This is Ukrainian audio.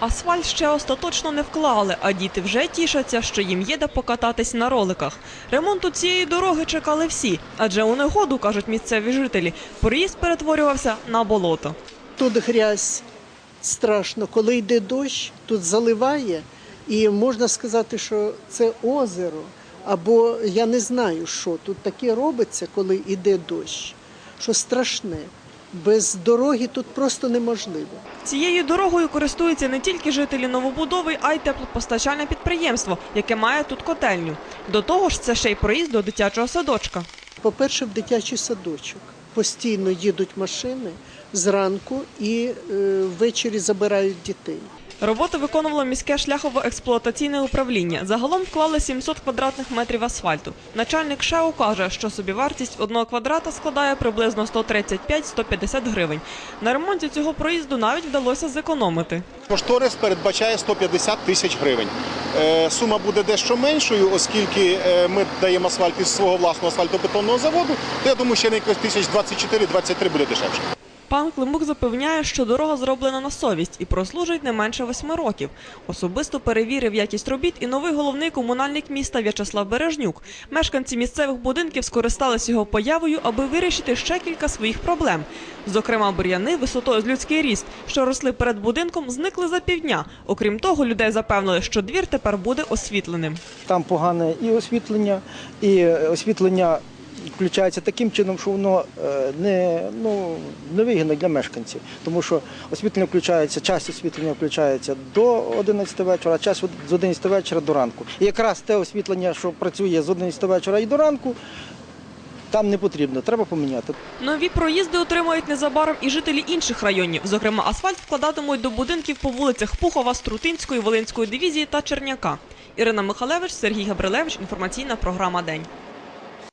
Асфальт ще остаточно не вклали, а діти вже тішаться, що їм є де покататись на роликах. Ремонту цієї дороги чекали всі, адже у негоду, кажуть місцеві жителі, проїзд перетворювався на болото. Тут грязь страшно. Коли йде дощ, тут заливає, і можна сказати, що це озеро. Або я не знаю, що тут таке робиться, коли йде дощ. Що страшне. Без дороги тут просто неможливо. Цією дорогою користуються не тільки жителі новобудови, а й теплопостачальне підприємство, яке має тут котельню. До того ж, це ще й проїзд до дитячого садочка. По-перше, в дитячий садочок постійно їдуть машини зранку і е, ввечері забирають дітей. Роботи виконувало міське шляхово-експлуатаційне управління. Загалом вклали 700 квадратних метрів асфальту. Начальник ШЕО каже, що собівартість одного квадрата складає приблизно 135-150 гривень. На ремонті цього проїзду навіть вдалося зекономити. Кошторис передбачає 150 тисяч гривень. Е, Сума буде дещо меншою, оскільки е, ми даємо асфальт із свого власного асфальтобетонного заводу, то я думаю, ще на якось тисяч 24-23 буде дешевше. Пан Климук запевняє, що дорога зроблена на совість і прослужить не менше восьми років. Особисто перевірив якість робіт і новий головний комунальник міста В'ячеслав Бережнюк. Мешканці місцевих будинків скористалися його появою, аби вирішити ще кілька своїх проблем. Зокрема, бур'яни висотою з людський ріст, що росли перед будинком, зникли за півдня. Окрім того, людей запевнили, що двір тепер буде освітленим. Там погане і освітлення, і освітлення включається таким чином, що воно е, не, ну, не вигідно для мешканців. Тому що освітлення включається, час освітлення включається до 11 вечора, а час з 11 вечора до ранку. І якраз те освітлення, що працює з 11 вечора і до ранку, там не потрібно, треба поміняти. Нові проїзди отримають незабаром і жителі інших районів. Зокрема, асфальт вкладатимуть до будинків по вулицях Пухова, Струтинської, Волинської дивізії та Черняка. Ірина Михалевич, Сергій Габрилевич. Інформаційна програма День.